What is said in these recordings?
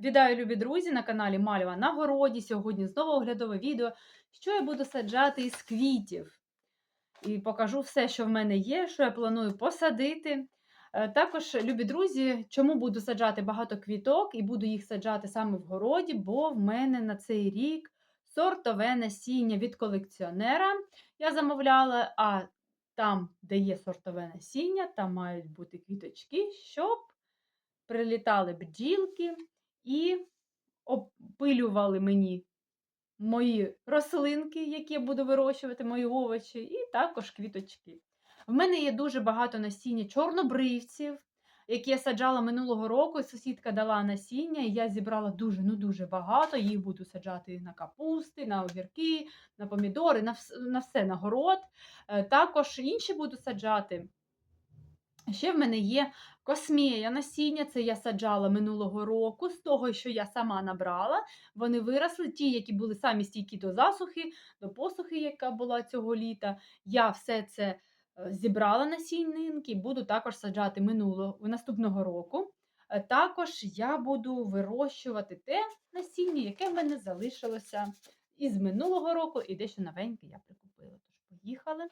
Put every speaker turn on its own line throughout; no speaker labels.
Вітаю, любі друзі, на каналі Мальва на городі. Сьогодні знову оглядове відео, що я буду саджати із квітів. І покажу все, що в мене є, що я планую посадити. Е, Також, любі друзі, чому буду саджати багато квіток і буду їх саджати саме в городі, бо в мене на цей рік сортове насіння від колекціонера я замовляла, а там, де є сортове насіння, там мають бути квіточки, щоб прилітали бджілки і опилювали мені мої рослинки, які я буду вирощувати, мої овочі, і також квіточки. В мене є дуже багато насіння чорнобривців, які я саджала минулого року. Сусідка дала насіння, і я зібрала дуже ну дуже багато. Їх буду саджати на капусти, на огірки, на помідори, на на все на город. Е, Також інші буду саджати. Ще в мене є космія насіння, це я саджала минулого року, з того, що я сама набрала. Вони виросли, ті, які були самі стійкі до засухи, до посухи, яка була цього літа. Я все це е, зібрала насіннинки буду також саджати минулого наступного року. Е, Також я буду вирощувати те насіння, яке в мене залишилося із минулого року, і дещо новеньке я прикупила. Тож поїхали.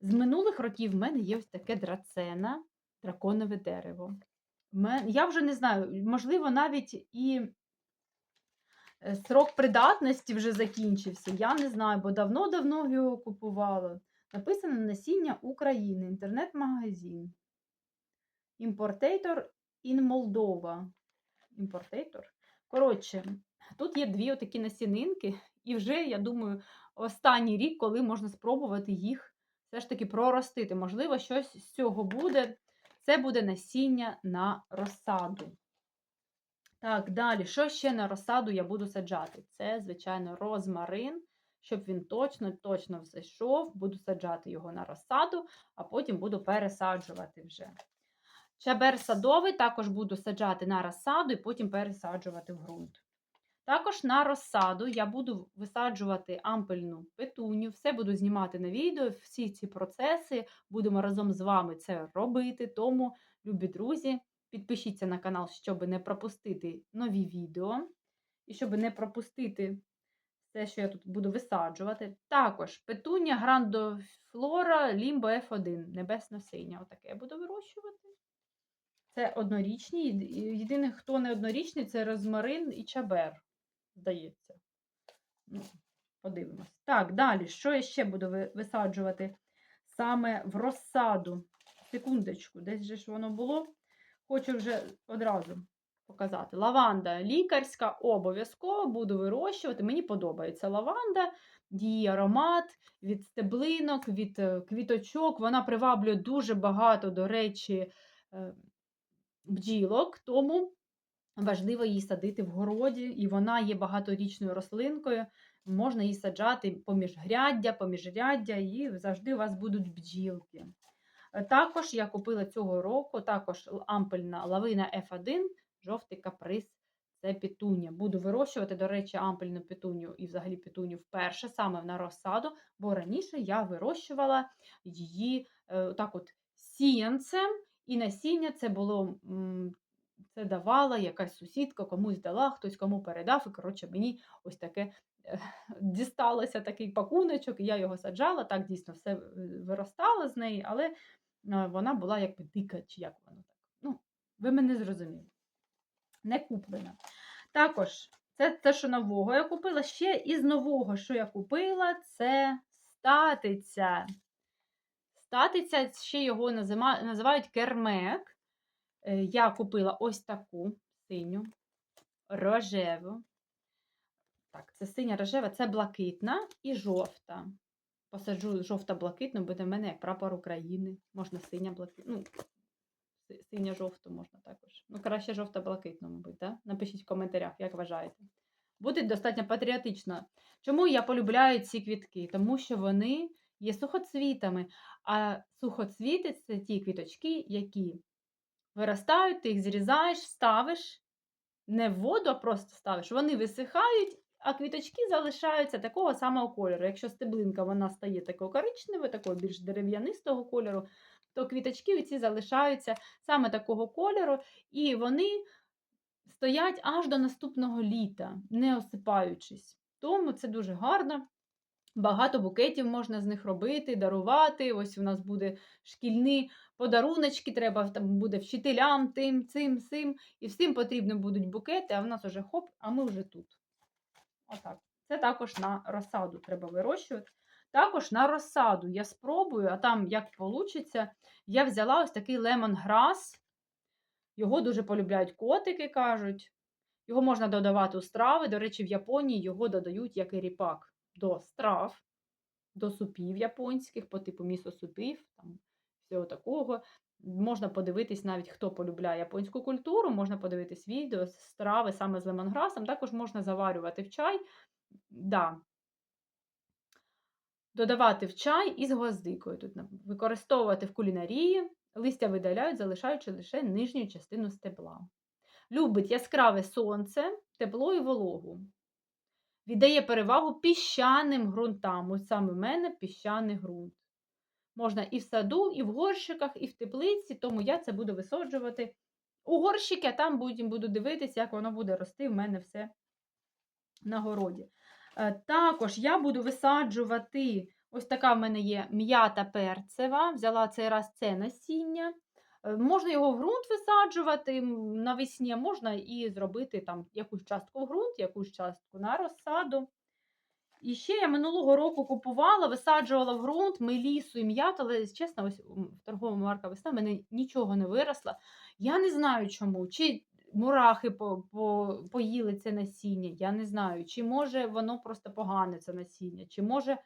З минулих років в мене є ось таке драцена, драконове дерево. Я вже не знаю, можливо, навіть і е, срок придатності вже закінчився. Я не знаю, бо давно-давно його купувала. Написано насіння України, інтернет-магазин. Імпортейтор in Молдова. Імпортейтор. Коротше, тут є дві отакі насінинки, і вже, я думаю, останній рік, коли можна спробувати їх все ж таки проростити. Можливо, щось з цього буде. Це буде насіння на розсаду. Так, далі, що ще на розсаду я буду саджати? Це, звичайно, розмарин, щоб він точно-точно взайшов. Буду саджати його на розсаду, а потім буду пересаджувати вже. Чабер садовий також буду саджати на розсаду і потім пересаджувати в ґрунт. Також на розсаду я буду висаджувати ампельну петуню, все буду знімати на відео, всі ці процеси будемо разом з вами це робити. Тому, любі друзі, підпишіться на канал, щоб не пропустити нові відео і щоб не пропустити все, що я тут буду висаджувати. Також петуня грандофлора лімбо F1, небесно-синя. Отаке я буду вирощувати. Це однорічні. Єдине, хто не однорічний, це розмарин і чабер здається. Ну, подивимось. Так, далі, що я ще буду висаджувати саме в розсаду? Секундочку, десь же ж воно було. Хочу вже одразу показати. Лаванда лікарська, обов'язково буду вирощувати. Мені подобається лаванда, її аромат від стеблинок, від е, квіточок. Вона приваблює дуже багато, до речі, е, бджілок. Тому Важливо її садити в городі, і вона є багаторічною рослинкою. Можна її саджати поміж гряддя, поміж ряддя, і завжди у вас будуть бджілки. Е, Також я купила цього року також ампельна лавина F1, жовтий каприз. Це петуня. Буду вирощувати, до речі, ампельну петуню і взагалі петуню вперше, саме на розсаду, бо раніше я вирощувала її е, так от сіянцем, і насіння це було це давала якась сусідка, комусь дала, хтось кому передав. І, коротше, мені ось таке е, дісталося такий пакуночок, і я його саджала. Так дійсно все е, виростало з неї, але е, вона була якби дика, чи як воно так. Ну, ви мене зрозуміли. Не куплена. Також, це те, що нового я купила. Ще із нового, що я купила, це статиця. Статиця, ще його називають кермек. Е, Я купила ось таку синю, рожеву. Так, це синя рожева, це блакитна і жовта. Посаджу жовта-блакитну, буде в мене як прапор України. Можна синя блакитна. Ну, синя-жовту можна також. Ну, краще жовта-блакитну, мабуть, да? Напишіть в коментарях, як вважаєте. Буде достатньо патріотично. Чому я полюбляю ці квітки? Тому що вони є сухоцвітами. А сухоцвіти це ті квіточки, які виростають, ти їх зрізаєш, ставиш не в воду, а просто ставиш. Вони висихають, а квіточки залишаються такого самого кольору. Якщо стеблинка вона стає такою коричневою, такого більш дерев'янистого кольору, то квіточки ці залишаються саме такого кольору, і вони стоять аж до наступного літа, не осипаючись. Тому це дуже гарно. Багато букетів можна з них робити, дарувати. Ось у нас буде шкільні подаруночки, треба там буде вчителям, тим, цим, цим. І всім потрібні будуть букети, а в нас уже хоп, а ми вже тут. Отак. Це також на розсаду треба вирощувати. Також на розсаду я спробую, а там як вийде, я взяла ось такий лемонграс. Його дуже полюбляють котики, кажуть. Його можна додавати у страви. До речі, в Японії його додають як і ріпак до страв, до супів японських, по типу місо-супів, там, всього такого. Можна подивитись, навіть хто полюбляє японську культуру, можна подивитись відео, страви саме з лемонграсом. Також можна заварювати в чай. Да. Додавати в чай із гвоздикою. Тут використовувати в кулінарії, листя видаляють, залишаючи лише нижню частину стебла. Любить яскраве сонце, тепло і вологу. Віддає перевагу піщаним ґрунтам. Ось саме в мене піщаний ґрунт. Можна і в саду, і в горщиках, і в теплиці, тому я це буду висаджувати у горщики, а там потім буду дивитися, як воно буде рости в мене все на городі. Е, також я буду висаджувати, ось така в мене є м'ята перцева, взяла цей раз це насіння. Е, можна його в ґрунт висаджувати навесні, можна і зробити там якусь частку в ґрунт, якусь частку на розсаду. І ще я минулого року купувала, висаджувала в ґрунт мелісу і м'яту, але, чесно, ось в торговому марка весна в мене нічого не виросло. Я не знаю чому. Чи мурахи по, по, поїли це насіння, я не знаю. Чи може воно просто погане це насіння, чи може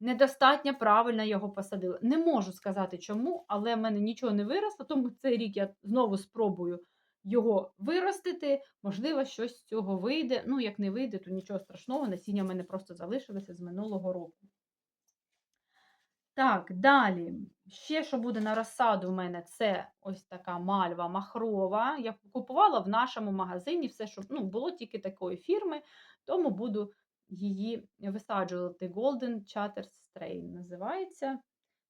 недостатньо правильно його посадили. Не можу сказати чому, але в мене нічого не виросло, тому цей рік я знову спробую його виростити. Можливо, щось з цього вийде. Ну, як не вийде, то нічого страшного, насіння в мене просто залишилося з минулого року. Так, далі. Ще, що буде на розсаду, в мене це ось така мальва махрова. Я купувала в нашому магазині все, що ну, було тільки такої фірми, тому буду її висаджувати. Golden Chatter Strain називається.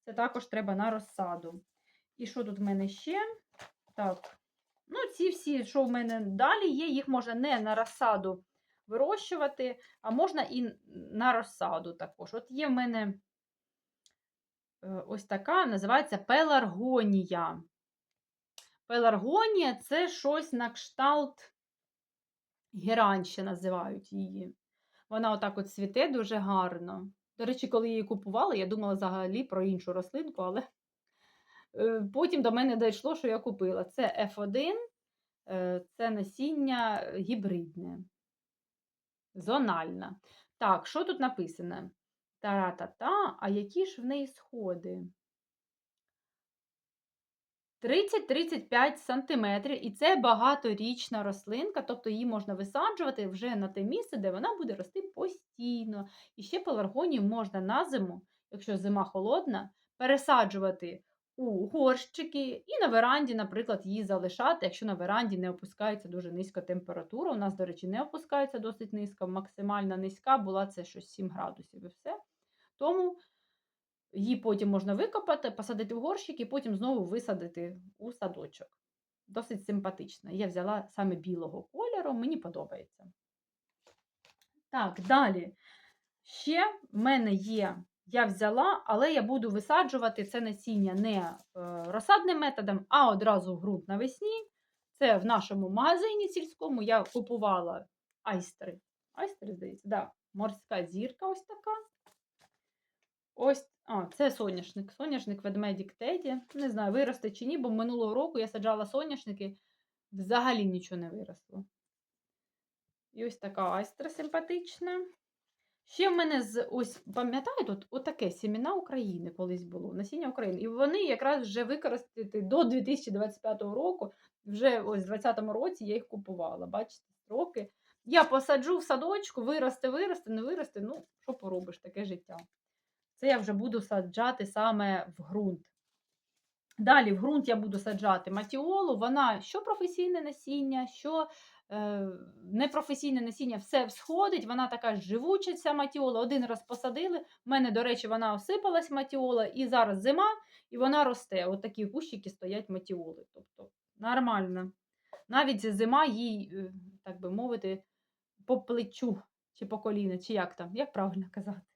Це також треба на розсаду. І що тут в мене ще? Так, ну, ці всі, що в мене далі є, їх можна не на розсаду вирощувати, а можна і на розсаду також. От є в мене е, ось така, називається пеларгонія. Пеларгонія це щось на кшталт геранща називають її. Вона отак от цвіте дуже гарно. До речі, коли її купувала, я думала взагалі про іншу рослинку, але е, потім до мене дійшло, що я купила. Це F1, е, це насіння гібридне, зональне. Так, що тут написано? Та-ра-та-та, а які ж в неї сходи? 30-35 см, і це багаторічна рослинка, тобто її можна висаджувати вже на те місце, де вона буде рости постійно. І ще пеларгонію можна на зиму, якщо зима холодна, пересаджувати у горщики і на веранді, наприклад, її залишати, якщо на веранді не опускається дуже низька температура. У нас, до речі, не опускається досить низька, максимальна низька була це щось 7 градусів і все. Тому Її потім можна викопати, посадити в горщик і потім знову висадити у садочок. Досить симпатично. Я взяла саме білого кольору, мені подобається. Так, далі. Ще в мене є, я взяла, але я буду висаджувати це насіння не е, розсадним методом, а одразу в ґрунт навесні. Це в нашому магазині сільському я купувала айстри. Айстри, здається, да, морська зірка ось така. Ось а, це соняшник. Соняшник ведмедік Теді. Не знаю, виросте чи ні, бо минулого року я саджала соняшники, взагалі нічого не виросло. І ось така айстра симпатична. Ще в мене з ось, пам'ятаєте, от, отаке сіміна України колись було, насіння України. І вони якраз вже використати до 2025 року, вже ось в 2020 році я їх купувала. Бачите, строки. Я посаджу в садочку, виросте, виросте, не виросте. Ну, що поробиш, таке життя. Це я вже буду саджати саме в ґрунт. Далі, в ґрунт я буду саджати матіолу, вона що професійне насіння, що е, непрофесійне насіння, все всходить, вона така живуча, ця матіола. Один раз посадили. в мене, до речі, вона осипалась матіола, і зараз зима, і вона росте. От такі кущики стоять матіоли. Тобто нормально. Навіть зима їй е, так би мовити, по плечу чи по коліна, чи як там, як правильно казати.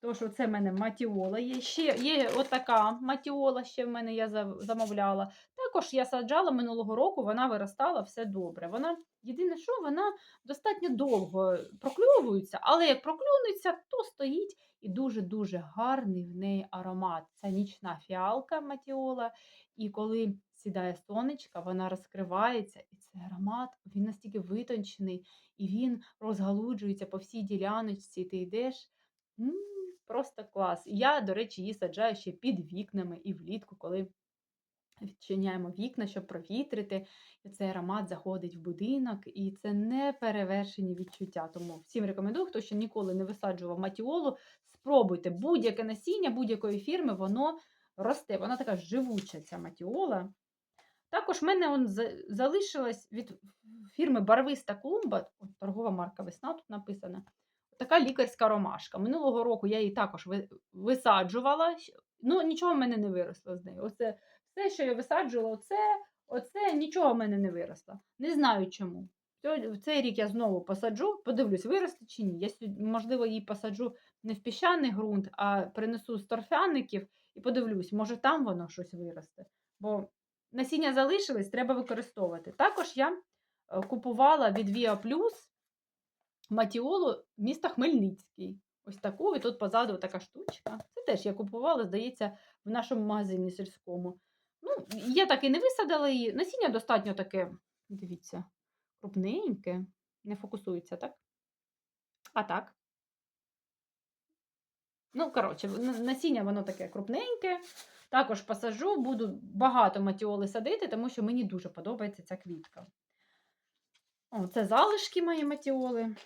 Тому що це в мене матіола є. Ще є отака матіола, ще в мене я замовляла. Також я саджала минулого року, вона виростала все добре. Вона єдине, що вона достатньо довго прокльовується, але як проклюнеться, то стоїть і дуже-дуже гарний в неї аромат. Це нічна фіалка матіола. І коли сідає сонечко, вона розкривається, і цей аромат він настільки витончений, і він розгалуджується по всій діляночці. Ти йдеш. м, Просто клас. Я, до речі, її саджаю ще під вікнами і влітку, коли відчиняємо вікна, щоб провітрити. І цей аромат заходить в будинок, і це не перевершені відчуття. Тому всім рекомендую, хто ще ніколи не висаджував матіолу, спробуйте будь-яке насіння будь-якої фірми, воно росте. Вона така живуча, ця матіола. Також в мене он залишилась від фірми Барвиста клумба, торгова марка Весна тут написана. Така лікарська ромашка. Минулого року я її також висаджувала. Ну, нічого в мене не виросло з нею. Оце все, що я висаджувала, оце, оце нічого в мене не виросло. Не знаю чому. В цей рік я знову посаджу, подивлюсь, виросте чи ні. Я можливо, її посаджу не в піщаний ґрунт, а принесу з торфяників і подивлюсь, може там воно щось виросте. Бо насіння залишились, треба використовувати. Також я е, купувала від Via Plus матіолу міста Хмельницький. Ось таку, і тут позаду така штучка. Це теж я купувала, здається, в нашому магазині сільському. Ну, я так і не висадила її. Насіння достатньо таке, дивіться, крупненьке. Не фокусується, так? А так. Ну, коротше, насіння воно таке крупненьке. Також посаджу, буду багато матіоли садити, тому що мені дуже подобається ця квітка. О, це залишки мої матіоли.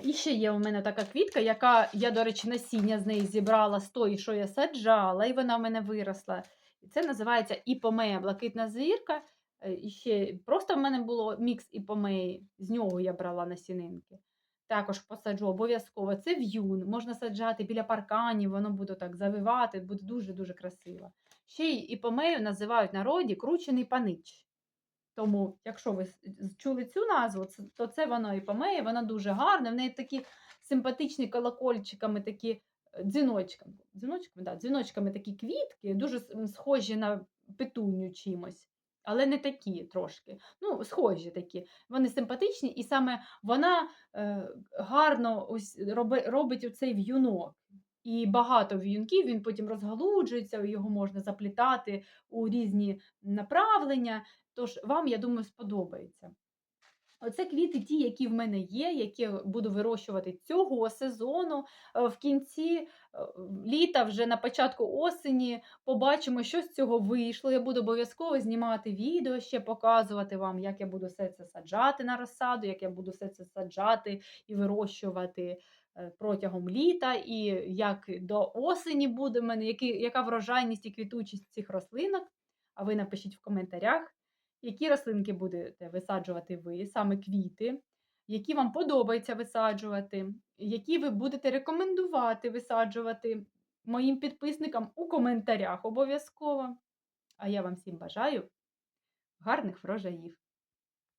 І ще є у мене така квітка, яка я, до речі, насіння з неї зібрала з тої, що я саджала, і вона в мене виросла. І це називається іпомея блакитна зірка. Е, І ще просто в мене було мікс іпомеї, з нього я брала насінинки. Також посаджу обов'язково. Це в'юн, можна саджати біля парканів, воно буде так завивати, буде дуже-дуже красиво. Ще й іпомею називають народі кручений панич. Тому, якщо ви чули цю назву, то це воно і помеє, вона дуже гарна. В неї такі симпатичні колокольчиками, такі е, дзвіночками, дзвіночками, да, дзвіночками такі квітки, дуже схожі на петуню чимось. Але не такі трошки. Ну, схожі такі. Вони симпатичні, і саме вона е, гарно ось роби, робить оцей в'юнок. І багато в'юнків він потім розгалуджується, його можна заплітати у різні направлення. Тож вам, я думаю, сподобається. Оце квіти, ті, які в мене є, які буду вирощувати цього сезону. Е, В кінці е, літа, вже на початку осені, побачимо, що з цього вийшло. Я буду обов'язково знімати відео, ще показувати вам, як я буду все це саджати на розсаду, як я буду все це саджати і вирощувати е, протягом літа, і як до осені буде в мене, яка врожайність і квітучість цих рослинок. А ви напишіть в коментарях, які рослинки будете висаджувати ви, саме квіти, які вам подобається висаджувати, які ви будете рекомендувати висаджувати моїм підписникам у коментарях обов'язково. А я вам всім бажаю гарних врожаїв!